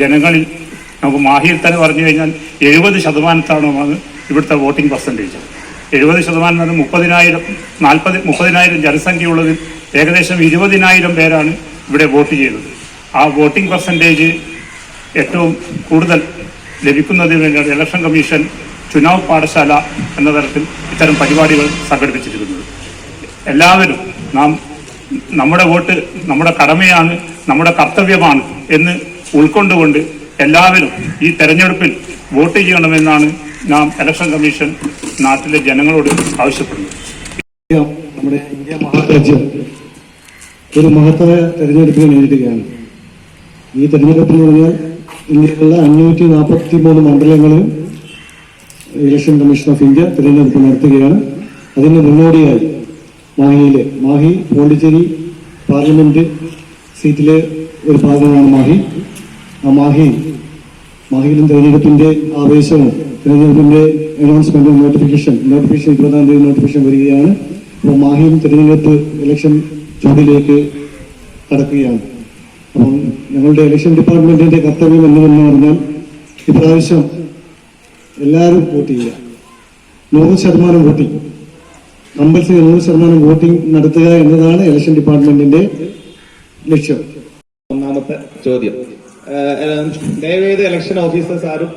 ജനങ്ങളിൽ നമുക്ക് മാഹിയിൽ തന്നെ പറഞ്ഞു കഴിഞ്ഞാൽ എഴുപത് ശതമാനത്താണ് ഇവിടുത്തെ വോട്ടിംഗ് പെർസെന്റേജ്. എഴുപത് ശതമാനം എന്ന് മുപ്പതിനായിരം നാൽപ്പത് മുപ്പതിനായിരം ജനസംഖ്യയുള്ളതിൽ ഏകദേശം ഇരുപതിനായിരം പേരാണ് ഇവിടെ വോട്ട് ചെയ്തത്. ആ വോട്ടിംഗ് പെർസെന്റേജ് ഏറ്റവും കൂടുതൽ ലഭിക്കുന്നതിന് വേണ്ടിയാണ് ഇലക്ഷൻ കമ്മീഷൻ ചുനാവ് പാഠശാല എന്ന തരത്തിൽ ഇത്തരം പരിപാടികൾ സംഘടിപ്പിച്ചിരിക്കുന്നത്. എല്ലാവരും നാം നമ്മുടെ വോട്ട് നമ്മുടെ കടമയാണ് നമ്മുടെ കർത്തവ്യമാണ് എന്ന് ഉൾക്കൊണ്ടുകൊണ്ട് എല്ലാവരും ഈ തെരഞ്ഞെടുപ്പിൽ വോട്ട് ചെയ്യണമെന്നാണ് നാം ഇലക്ഷൻ കമ്മീഷൻ നാട്ടിലെ ജനങ്ങളോട് ആവശ്യപ്പെടുന്നത്. നമ്മുടെ ഇന്ത്യ മഹാരാജ്യം ഒരു മഹത്തായ തെരഞ്ഞെടുപ്പിനെ നേരിടുകയാണ്. ഈ തെരഞ്ഞെടുപ്പ് എന്ന് പറഞ്ഞാൽ ഇന്ത്യയിലുള്ള അഞ്ഞൂറ്റി നാൽപ്പത്തി മൂന്ന് മണ്ഡലങ്ങളിൽ ഇലക്ഷൻ കമ്മീഷൻ ഓഫ് ഇന്ത്യ തിരഞ്ഞെടുപ്പ് നടത്തുകയാണ്. അതിന് മുന്നോടിയായി മാഹിയിലെ മാഹി പോണ്ടിച്ചേരി പാർലമെന്റ് സീറ്റിലെ ഒരു ഭാഗമാണ് മാഹി. ആ മാഹി മാഹിയിലും തെരഞ്ഞെടുപ്പിന്റെ ആവേശവും തെരഞ്ഞെടുപ്പിന്റെ അനൗൺസ്മെന്റും നോട്ടിഫിക്കേഷൻ നോട്ടിഫിക്കേഷൻ ഇരുപതാം തീയതി നോട്ടിഫിക്കേഷൻ വരികയാണ്. അപ്പോൾ മാഹിയും തെരഞ്ഞെടുപ്പ് ഇലക്ഷൻ ചൂടിലേക്ക് കടക്കുകയാണ്. അപ്പം ഞങ്ങളുടെ ഇലക്ഷൻ ഡിപ്പാർട്ട്മെന്റിന്റെ കർത്തവ്യം എന്തെന്ന് പറഞ്ഞാൽ ഇപ്രാവശ്യം എല്ലാവരും വോട്ട് ചെയ്യുക. നൂറ് ശതമാനം വോട്ടിംഗ് കമ്പൽസറി നൂറ് ശതമാനം വോട്ടിംഗ് നടത്തുക എന്നതാണ് ഇലക്ഷൻ ഡിപ്പാർട്ട്മെന്റിന്റെ ലക്ഷ്യം. ഒന്നാമത്തെ ചോദ്യം. ദയവേത് ഇലക്ഷൻ ഓഫീസേഴ്സ് ആരും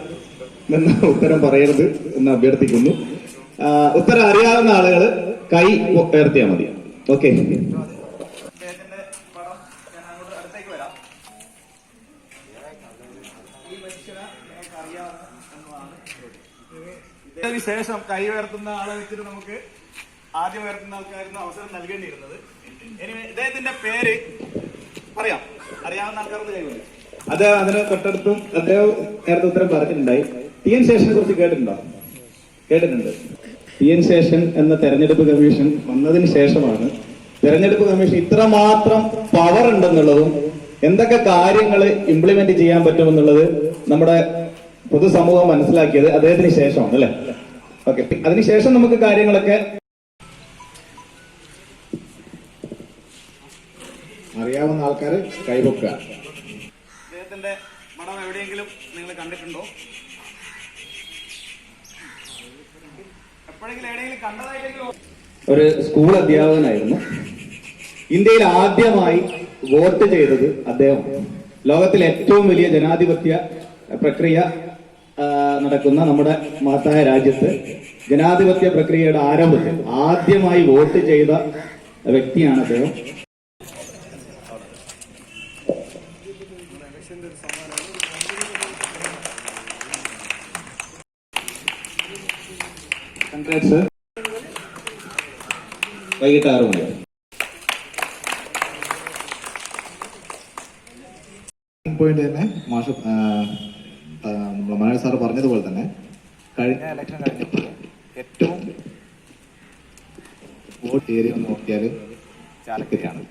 നിന്ന് ഉത്തരം പറയരുത് എന്ന് അഭ്യർത്ഥിക്കുന്നു. ഉത്തരം അറിയാവുന്ന ആളുകൾ കൈ ഉയർത്തിയാൽ മതി. ഓക്കെ. ശേഷം കൈ ഉയർത്തുന്ന ആളെ വെച്ചിട്ട് നമുക്ക് ആദ്യം ഉയർത്തുന്ന ആൾക്കാരുന്ന അവസരം നൽകേണ്ടിയിരുന്നത്. ഇനി ഇദ്ദേഹത്തിന്റെ പേര് പറയാം. അറിയാവുന്ന ആൾക്കാർക്ക് അതിന് തൊട്ടടുത്തും അദ്ദേഹം നേരത്തെ ഉത്തരം പറഞ്ഞിട്ടുണ്ടായി. ടി എൻ ശേഷനെ കുറിച്ച് കേട്ടിട്ടുണ്ടോ? കേട്ടിട്ടുണ്ട്. ടി എൻ ശേഷൻ എന്ന തെരഞ്ഞെടുപ്പ് കമ്മീഷൻ വന്നതിന് ശേഷമാണ് തെരഞ്ഞെടുപ്പ് കമ്മീഷൻ ഇത്രമാത്രം പവർ ഉണ്ടെന്നുള്ളതും എന്തൊക്കെ കാര്യങ്ങൾ ഇംപ്ലിമെന്റ് ചെയ്യാൻ പറ്റുമെന്നുള്ളത് നമ്മുടെ പൊതുസമൂഹം മനസ്സിലാക്കിയത് അദ്ദേഹത്തിന് ശേഷമാണ് അല്ലെ? ഓക്കെ അതിനുശേഷം നമുക്ക് കാര്യങ്ങളൊക്കെ അറിയാവുന്ന ആൾക്കാർ കൈവക്കുക. അദ്ദേഹത്തിന്റെ പടം എവിടെയെങ്കിലും നിങ്ങൾ കണ്ടിട്ടുണ്ടോ? എപ്പോഴെങ്കിലും എവിടെയെങ്കിലും കണ്ടതായിട്ടെങ്കിലും? ഒരു സ്കൂൾ അധ്യാപകനായിരുന്നു. ഇന്ത്യയിൽ ആദ്യമായി വോട്ട് ചെയ്തത് അദ്ദേഹം. ലോകത്തിലെ ഏറ്റവും വലിയ ജനാധിപത്യ പ്രക്രിയ നടക്കുന്ന നമ്മുടെ മഹത്തായ രാജ്യത്ത് ജനാധിപത്യ പ്രക്രിയയുടെ ആരംഭത്തിൽ ആദ്യമായി വോട്ട് ചെയ്ത വ്യക്തിയാണ് അദ്ദേഹം. കൺഗ്രാറ്റ്സ് വൈകിട്ട് ആറ് മണി. പോയിന്റ് തന്നെ. മാഷ നമ്മുടെ മനോജ് സാർ പറഞ്ഞതുപോലെ തന്നെ കഴിഞ്ഞ ഇലക്ഷൻ കഴിഞ്ഞപ്പോൾ ഏറ്റവും വോട്ട് ഏരിയ ഒന്ന് നോക്കിയാൽ ചാലക്കരയാണ്.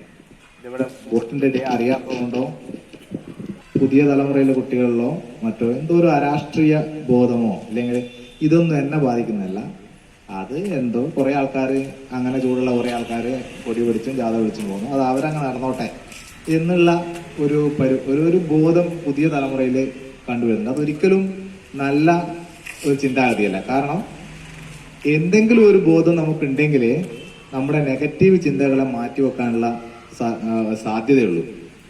ഇതിവിടെ വോട്ടിന്റെ ഡേ അറിയാത്തതുകൊണ്ടോ പുതിയ തലമുറയിലെ കുട്ടികളിലോ മറ്റോ എന്തോ ഒരു അരാഷ്ട്രീയ ബോധമോ അല്ലെങ്കിൽ ഇതൊന്നും എന്നെ ബാധിക്കുന്നതല്ല. അത് എന്തോ കുറെ ആൾക്കാർ അങ്ങനെ ചൂടുള്ള കുറെ ആൾക്കാർ പൊടി പിടിച്ചും ജാഥ പിടിച്ചും പോകുന്നു. അത് അവരങ്ങനെ നടന്നോട്ടെ എന്നുള്ള ഒരു പരു ഒരു ഒരു ബോധം പുതിയ തലമുറയിൽ കണ്ടുവരുന്നുണ്ട്. അതൊരിക്കലും നല്ല ഒരു ചിന്താഗതിയല്ല. കാരണം എന്തെങ്കിലും ഒരു ബോധം നമുക്കുണ്ടെങ്കിൽ നമ്മുടെ നെഗറ്റീവ് ചിന്തകളെ മാറ്റിവെക്കാനുള്ള വെക്കാനുള്ള സാധ്യതയുള്ളൂ.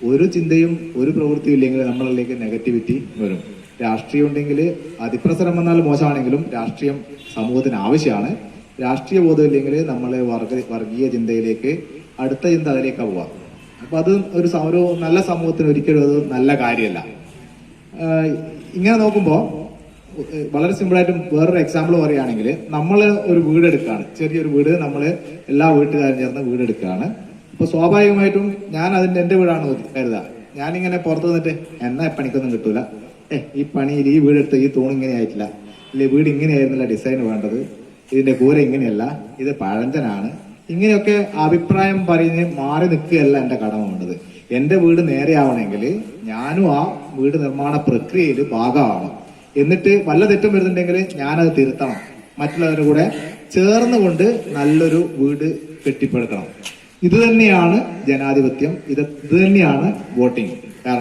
ഒരു ചിന്തയും ഒരു പ്രവൃത്തിയും ഇല്ലെങ്കിൽ നമ്മളിലേക്ക് നെഗറ്റിവിറ്റി വരും. രാഷ്ട്രീയം ഉണ്ടെങ്കിൽ അതിപ്രസരം വന്നാൽ മോശമാണെങ്കിലും രാഷ്ട്രീയം സമൂഹത്തിന് ആവശ്യമാണ്. രാഷ്ട്രീയ ബോധം ഇല്ലെങ്കിൽ നമ്മൾ വർഗ വർഗീയ ചിന്തയിലേക്ക് അടുത്ത ചിന്ത അതിലേക്കാണ് പോവാം. അപ്പൊ അത് ഒരു ഒരു നല്ല സമൂഹത്തിന് ഒരിക്കലും അത് നല്ല കാര്യമല്ല. ഇങ്ങനെ നോക്കുമ്പോൾ വളരെ സിമ്പിളായിട്ടും വേറൊരു എക്സാമ്പിൾ പറയുകയാണെങ്കിൽ നമ്മൾ ഒരു വീട് എടുക്കുകയാണ് ചെറിയൊരു വീട് നമ്മൾ എല്ലാ വീട്ടുകാരും ചേർന്ന് വീട് എടുക്കുകയാണ് അപ്പൊ സ്വാഭാവികമായിട്ടും ഞാൻ അതിന്റെ എന്റെ വീടാണ് കരുതുക ഞാനിങ്ങനെ പുറത്ത് നിന്നിട്ട് എന്നാ പണിക്കൊന്നും കിട്ടൂല. ഏ ഈ പണിയിൽ ഈ വീടെടുത്ത് ഈ തൂണ് ഇങ്ങനെ ആയിട്ടില്ല. ഇല്ലേ വീട് ഇങ്ങനെയായിരുന്നില്ല ഡിസൈൻ വേണ്ടത്? ഇതിന്റെ കൂര ഇങ്ങനെയല്ല ഇത് പഴഞ്ചനാണ്. ഇങ്ങനെയൊക്കെ അഭിപ്രായം പറഞ്ഞ് മാറി നിൽക്കുകയല്ല എന്റെ കടമ വേണ്ടത്. എന്റെ വീട് നേരെയാവണമെങ്കിൽ ഞാനും ആ വീട് നിർമ്മാണ പ്രക്രിയയിൽ ഭാഗമാവണം. എന്നിട്ട് വല്ല തെറ്റും വരുന്നുണ്ടെങ്കിൽ ഞാനത് തിരുത്തണം. മറ്റുള്ളവരുടെ കൂടെ ചേർന്നുകൊണ്ട് നല്ലൊരു വീട് കെട്ടിപ്പടുക്കണം. ഇത് തന്നെയാണ് ജനാധിപത്യം. ഇത് ഇത് തന്നെയാണ് വോട്ടിംഗ്.